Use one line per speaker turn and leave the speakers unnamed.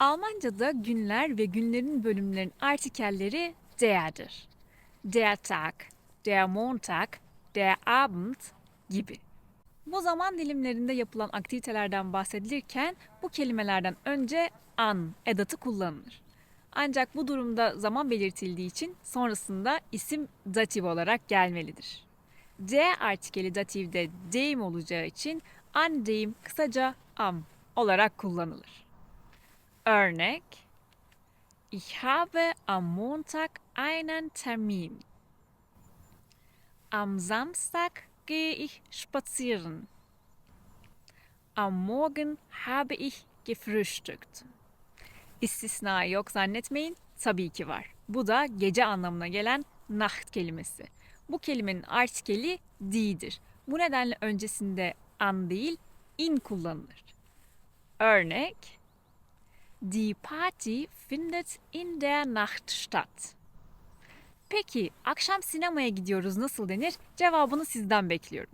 Almanca'da günler ve günlerin bölümlerin artikelleri der'dir. Der Tag, der Montag, der Abend gibi. Bu zaman dilimlerinde yapılan aktivitelerden bahsedilirken bu kelimelerden önce an edatı kullanılır. Ancak bu durumda zaman belirtildiği için sonrasında isim datif olarak gelmelidir. Der artikeli datifde dem olacağı için an dem kısaca am olarak kullanılır. Örnek Ich habe am Montag einen Termin. Am Samstag gehe ich spazieren. Am Morgen habe ich gefrühstückt. İstisna yok zannetmeyin. Tabii ki var. Bu da gece anlamına gelen nacht kelimesi. Bu kelimenin artikeli di'dir. Bu nedenle öncesinde an değil in kullanılır. Örnek Die Party findet in der Nacht statt. Peki akşam sinemaya gidiyoruz nasıl denir? Cevabını sizden bekliyorum.